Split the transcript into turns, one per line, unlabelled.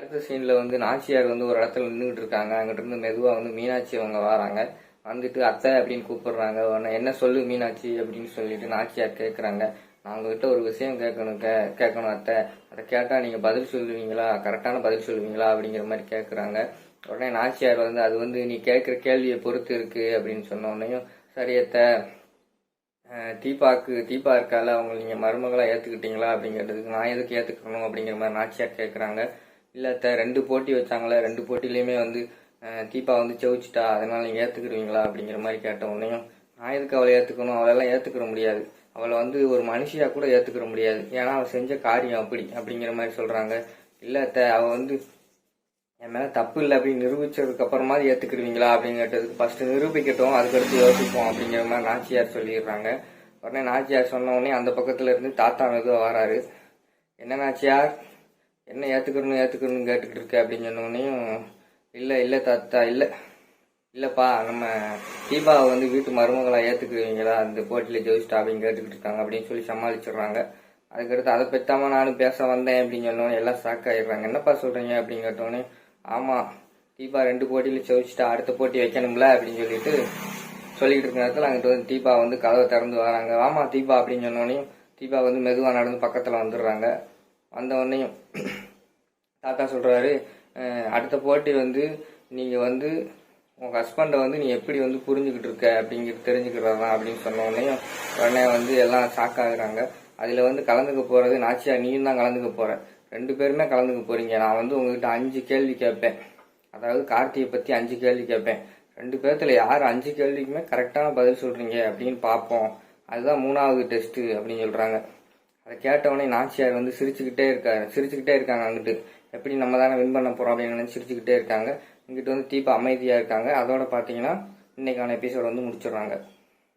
அடுத்த சீனில் வந்து நாச்சியார் வந்து ஒரு இடத்துல நின்றுட்டு இருக்காங்க. அங்கிட்ட இருந்து மெதுவாக வந்து மீனாட்சி அவங்க வராங்க. வந்துட்டு அத்தை அப்படின்னு கூப்பிடுறாங்க. உடனே என்ன சொல்லு மீனாட்சி? அப்படின்னு சொல்லிட்டு நாச்சியார் கேட்குறாங்க நான் உங்ககிட்ட ஒரு விஷயம் கேட்கணும் கே கேட்கணும் அத்தை. அதை கேட்டால் நீங்கள் பதில் சொல்லுவீங்களா? கரெக்டான பதில் சொல்லுவீங்களா? அப்படிங்கிற மாதிரி கேட்குறாங்க உடனே நாச்சியார் வந்து அது வந்து நீ கேட்குற கேள்வியை பொறுத்து இருக்கு அப்படின்னு சொன்ன உடனேயும் சரி அத்தை. தீபாக்கு தீபா இருக்கால அவங்க நீங்க மருமகளா ஏத்துக்கிட்டீங்களா? அப்படிங்கிறதுக்கு நான் எதுக்கு ஏத்துக்கணும் அப்படிங்கிற மாதிரி நாச்சியார் கேட்குறாங்க இல்லை ரெண்டு போட்டி வச்சாங்களே ரெண்டு போட்டிலையுமே வந்து தீபா வந்து செவிச்சிட்டா அதனால நீங்கள் ஏத்துக்கிடுவீங்களா அப்படிங்கிற மாதிரி கேட்ட உடனேயும் நான் எதுக்கு அவளை ஏற்றுக்கணும் அவளெல்லாம் ஏற்றுக்கிற முடியாது. அவளை வந்து ஒரு மனுஷியாக கூட ஏற்றுக்கிற முடியாது. ஏன்னா அவள் செஞ்ச காரியம் அப்படி அப்படிங்கிற மாதிரி சொல்கிறாங்க இல்லை அவள் வந்து என் மேலே தப்பு இல்லை அப்படின்னு நிரூபிச்சதுக்கு அப்புறமா ஏற்றுக்கிடுவீங்களா அப்படின்னு கேட்டதுக்கு ஃபஸ்ட்டு நிரூபிக்கட்டும் அதுக்கடுத்து யோசிப்போம் அப்படிங்கிற மாதிரி நாச்சியார் சொல்லிடுறாங்க. உடனே நாச்சியார் சொன்ன உடனே அந்த பக்கத்தில் இருந்து தாத்தா மெதுவாக வராரு. என்ன நாச்சியார்? என்ன ஏற்றுக்கணும் ஏற்றுக்கணும் கேட்டுக்கிட்டு இருக்க அப்படின்னு சொன்னோடனையும் இல்லை இல்லை தாத்தா இல்லை. இல்லைப்பா நம்ம தீபாவை வந்து வீட்டு மருமகளாக ஏற்றுக்குவீங்களா அந்த போட்டியில் ஜெயிச்சிட்டா? அப்படின்னு கேட்டுக்கிட்டு இருக்காங்க. அப்படின்னு சொல்லி சமாளிச்சிடுறாங்க. அதுக்கடுத்து அதை பெற்றாம நானும் பேச வந்தேன் அப்படின்னு சொன்னோம். எல்லாம் ஷாக் ஆகிடுறாங்க என்னப்பா சொல்கிறீங்க அப்படின்னு கேட்டோடனே ஆமாம் தீபா ரெண்டு போட்டியில் ஜெயிச்சிட்டா அடுத்த போட்டி வைக்கணும்ல? அப்படின்னு சொல்லிட்டு சொல்லிக்கிட்டு இருக்க நேரத்தில் அங்கிட்டு வந்து தீபா வந்து கதவை திறந்து வராங்க. ஆமா தீபா அப்படின்னு சொன்னோடனே தீபா வந்து மெதுவாக நடந்து பக்கத்தில் வந்துடுறாங்க. வந்த உடனேயும் தாத்தா சொல்கிறாரு அடுத்த போட்டி வந்து நீங்கள் வந்து உங்கள் ஹஸ்பண்டை வந்து நீ எப்படி வந்து புரிஞ்சுக்கிட்டு இருக்க அப்படிங்கிறது தெரிஞ்சுக்கிறதா? அப்படின்னு சொன்ன உடனே வந்து எல்லாம் ஷாக் ஆகுறாங்க. அதில் வந்து கலந்துக்க போகிறது நாச்சியா நீயும் தான் கலந்துக்க போகிற ரெண்டு பேருமே கலந்துக்க போகிறீங்க நான் வந்து உங்ககிட்ட அஞ்சு கேள்வி கேட்பேன். அதாவது கார்த்தியை பற்றி அஞ்சு கேள்வி கேட்பேன். ரெண்டு பேர்த்தில் யார் அஞ்சு கேள்விக்குமே கரெக்டான பதில் சொல்கிறீங்க அப்படின்னு பார்ப்போம். அதுதான் மூணாவது டெஸ்ட்டு அப்படின்னு சொல்கிறாங்க அதை கேட்டவொடனே நாச்சியார் வந்து சிரிச்சுக்கிட்டே இருக்காரு. சிரிச்சுக்கிட்டே இருக்காங்க அங்கிட்டு. எப்படி நம்ம தானே வின் பண்ண போறோம் அப்படின்னு சிரிச்சுக்கிட்டே இருக்காங்க. இங்கிட்டு வந்து தீபா அமைதியா இருக்காங்க. அதோட பாத்தீங்கன்னா இன்னைக்கான எபிசோட் வந்து முடிச்சிடுறாங்க.